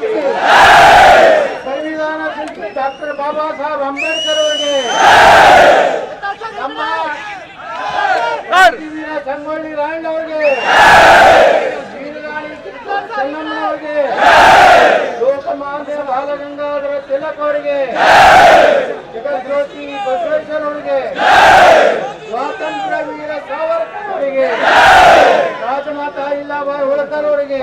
ಕಿ ಸಂವಿಧಾನ ಶಿಲ್ಪಿ ಡಾಕ್ಟರ್ ಬಾಬಾ ಸಾಹೇಬ್ ಅಂಬೇಡ್ಕರ್ ಅವರಿಗೆ ನಮ್ಮ ಸಂಗೊಳ್ಳಿ ರಾಯಣ್ಣ ಅವರಿಗೆ ಚೆನ್ನಮ್ಮ ಅವರಿಗೆ, ಲೋಕಮಾನ್ಯ ಬಾಲಗಂಗಾಧರ ತಿಲಕ್ ಅವರಿಗೆ ಜಗಜ್ಯೋತಿ ಬಸವೇಶ್ವರ ಅವರಿಗೆ, ಸ್ವಾತಂತ್ರ್ಯ ವೀರ ಸಾವರ್ಕರ್ ಅವರಿಗೆ, ರಾಜಮಾತಾ ಇಲ್ಲಾಬಾಯಿ ಹೋಳ್ಕರ್ ಅವರಿಗೆ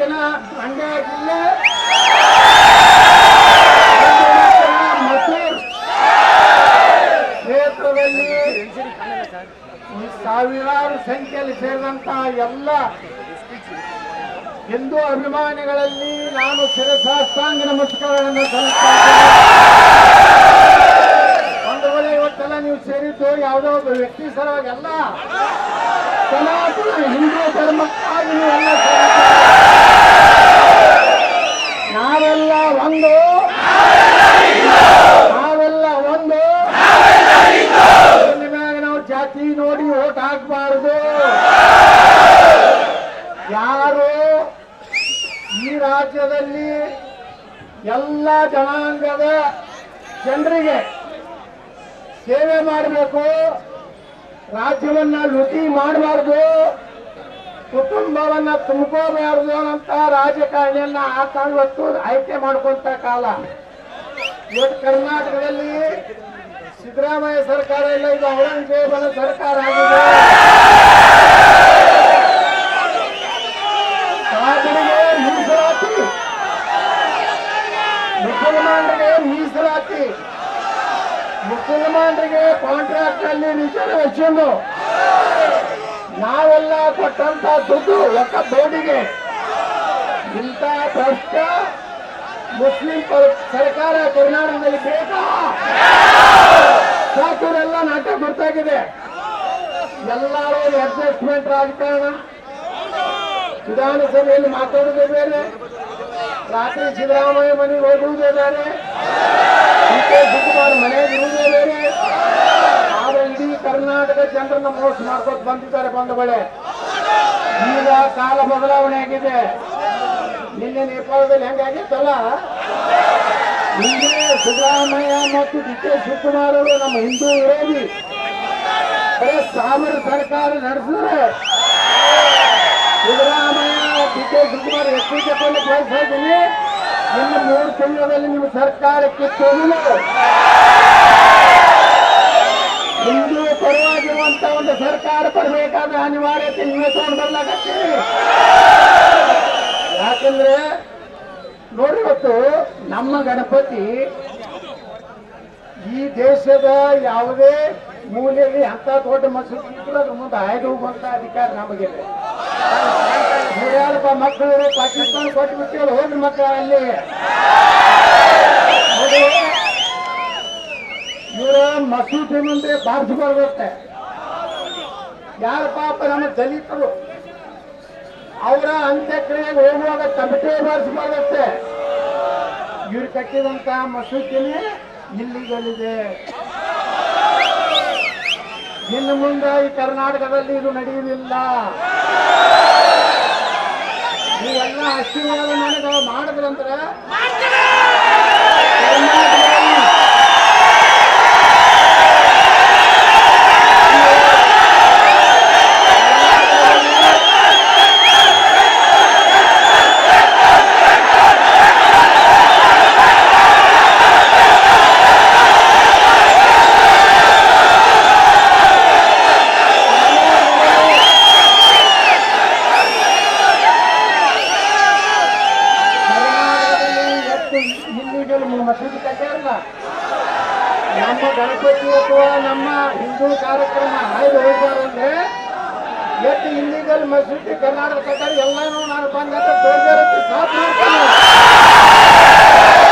ಮೆಟ್ಟಿನ ಮಂಡ್ಯ ಜಿಲ್ಲೆ ಕ್ಷೇತ್ರದಲ್ಲಿ ಸಾವಿರಾರು ಸಂಖ್ಯೆಯಲ್ಲಿ ಸೇರಿದಂತ ಎಲ್ಲ ಹಿಂದೂ ಅಭಿಮಾನಿಗಳಲ್ಲಿ ನಾನು ಶಿರಸಾಷ್ಟಾಂಗ ನಮಸ್ಕಾರಗಳನ್ನು ಒಂದು ವೇಳೆ ಇವತ್ತೆಲ್ಲ ನೀವು ಸೇರಿದ್ದು ಯಾವುದೋ ಒಬ್ಬ ವ್ಯಕ್ತಿ ಸಲುವಾಗಿ ಅಲ್ಲ. ಸನಾತನ ಹಿಂದೂ ಧರ್ಮಕ್ಕಾಗಿ ನೀವೆಲ್ಲ ಸೇರಿದ್ದೀರಿ. ನಾವೆಲ್ಲ ಒಂದು. ನಾವೆಲ್ಲ ಒಂದು. ಮ್ಯಾಗ ನಾವು ಜಾತಿ ನೋಡಿ ಓಟ್ ಹಾಕಬಾರದು. ಯಾರು ಈ ರಾಜ್ಯದಲ್ಲಿ ಎಲ್ಲ ಜನಾಂಗದ ಜನರಿಗೆ ಸೇವೆ ಮಾಡಬೇಕು, ರಾಜ್ಯವನ್ನ ಲುಟಿ ಮಾಡಬಾರ್ದು. ಕುಟುಂಬವನ್ನ ತುಂಬ್ಕೋಬಾರ್ದು ಅಂತ ರಾಜಕಾರಣಿಯನ್ನ ಇವತ್ತು ಆಯ್ಕೆ ಮಾಡ್ಕೊಂತ ಕಾಲ. ಇವತ್ತು ಕರ್ನಾಟಕದಲ್ಲಿ ಸಿದ್ದರಾಮಯ್ಯ ಸರ್ಕಾರ ಇಲ್ಲ, ಇದು ಔರಂಗಜೇಬನ ಸರ್ಕಾರ ಆಗಿದೆ. ಮೀಸಲಾತಿ. ಮುಸಲ್ಮಾನರಿಗೆ ಮೀಸಲಾತಿ. ಮುಸಲ್ಮಾನರಿಗೆ ಕಾಂಟ್ರಾಕ್ಟ್ ಅಲ್ಲಿ ರಿಸರ್ವೇಶನ್ ನಾವೆಲ್ಲ ಕೊಟ್ಟಂತ ದುಡ್ಡು ಒಕ್ಕ ಬೋರ್ಡಿಗೆ. ಇಂಥ ಭ್ರಷ್ಟ ಮುಸ್ಲಿಂ ಸರ್ಕಾರ ಕರ್ನಾಟಕದಲ್ಲಿ ಬೇಕಾ? ಸಾಕುರೆಲ್ಲ ನಾಟಕ ಗೊತ್ತಾಗಿದೆ ಎಲ್ಲರೂ ಅಡ್ಜಸ್ಟ್ಮೆಂಟ್ ರಾಜಕಾರಣ. ವಿಧಾನಸಭೆಯಲ್ಲಿ ಮಾತಾಡೋದೇ ಬೇರೆ. ರಾತ್ರಿ ಸಿದ್ದರಾಮಯ್ಯ ಮನೆಗೆ ಹೋಗುವುದೇ ಬೇರೆ. ಡಿ ಮನೆಗೆ ಇರುವುದೇ ಬೇರೆ. ಕರ್ನಾಟಕ ಜನರನ್ನ ಮೋಸ ಮಾಡ್ಕೊತ ಬಂದಿದ್ದಾರೆ ಬಂಧುಗಳೇ. ಈಗ ಕಾಲ ಬದಲಾವಣೆ ಆಗಿದೆ. ನಿನ್ನೆ ನೇಪಾಳದಲ್ಲಿ ಹೆಂಗಾಗಿತ್ತಲ್ಲ ನಿನ್ನೆ ಸಿದ್ದರಾಮಯ್ಯ ಮತ್ತು ಡಿ ಕೆ ಶಿವಕುಮಾರ್ ಅವರು ನಮ್ಮ ಹಿಂದೂ ವಿರೋಧಿ. ಬರೀ ಸಾವಿರ ಸರ್ಕಾರ ನಡೆಸಿದ್ರೆ ಸಿದ್ದರಾಮಯ್ಯ, ಡಿ ಕೆ ಶಿವಕುಮಾರ್ ಎಷ್ಟು ತಗೊಂಡು ಕೇಳ್ತಾ ಇದ್ದೀನಿ. ಇನ್ನು ಮೂರು ತಿಂಗಳಲ್ಲಿ ನಿಮ್ಮ ಸರ್ಕಾರಕ್ಕೆ ತೊಗಲು. ಸರ್ಕಾರ ಕೊಡಬೇಕಾದ ಅನಿವಾರ್ಯತೆ ನೀವೇ ತಗೊಂಡು ಯಾಕಂದ್ರೆ ನೋಡಿ ಇವತ್ತು ನಮ್ಮ ಗಣಪತಿ ಈ ದೇಶದ ಯಾವುದೇ ಮೂಲೆಯಲ್ಲಿ ಅಂತ ದೊಡ್ಡ ಮಸೂದಿ ಅದ್ರ ಮುಂದೆ ಆಯ್ದು ಹೋಗುವಂತ ಅಧಿಕಾರ ನಮಗಿದೆ ನೂರಾರು ಮಕ್ಕಳು ಪಾಕಿಸ್ತಾನ ಕೊಟ್ಟು ಬಿಟ್ಟು ಹೋಗಿ ಮಕ್ಕಳು ಅಲ್ಲಿ. ಇವರ ಮಸೂದಿ ಮುಂದೆ ಬಾರಿಸಬಾರ್ದತ್ತೆ ಯಾರ ಪಾಪ ನಮ್ಮ ದಲಿತರು? ಅವರ ಅಂತ್ಯಕ್ರಿಯೆಗೆ ಹೋಗುವಾಗ ತಮಟೆ ಬಾರಿಸಬಾರ್ದತ್ತೆ ಇವ್ರು ಕಟ್ಟಿದಂತ ಮಸೂತಿನೇ ಇಲ್ಲಿಗಲಿದೆ. ಇನ್ನು ಮುಂದೆ ಈ ಕರ್ನಾಟಕದಲ್ಲಿ ಇದು ನಡೆಯುವುದಿಲ್ಲ. ನೀವೆಲ್ಲ ಆಶೀರ್ವಾದ ನನಗೆ ಮಾಡಿದ್ರಂದ್ರೆ ನೀವು ಮಸೀದಿ ಕಟ್ಟಿರಲ್ಲ ನಮ್ಮ ಗಣಪತಿ ಅಥವಾ ನಮ್ಮ ಹಿಂದೂ ಕಾರ್ಯಕ್ರಮ ಹಾಯ್ದು ಹೋಗ್ತಾರಂದ್ರೆ ಎಷ್ಟು ಇಲ್ಲಿಗಲ್ ಮಸೀದಿ ಕರ್ನಾಟಕ ಸರ್ಕಾರ ಎಲ್ಲಾನು ನಾನು ಬಂದ ಬೇರೆ ಸಾಥ್ ಮಾಡ್ತೇನೆ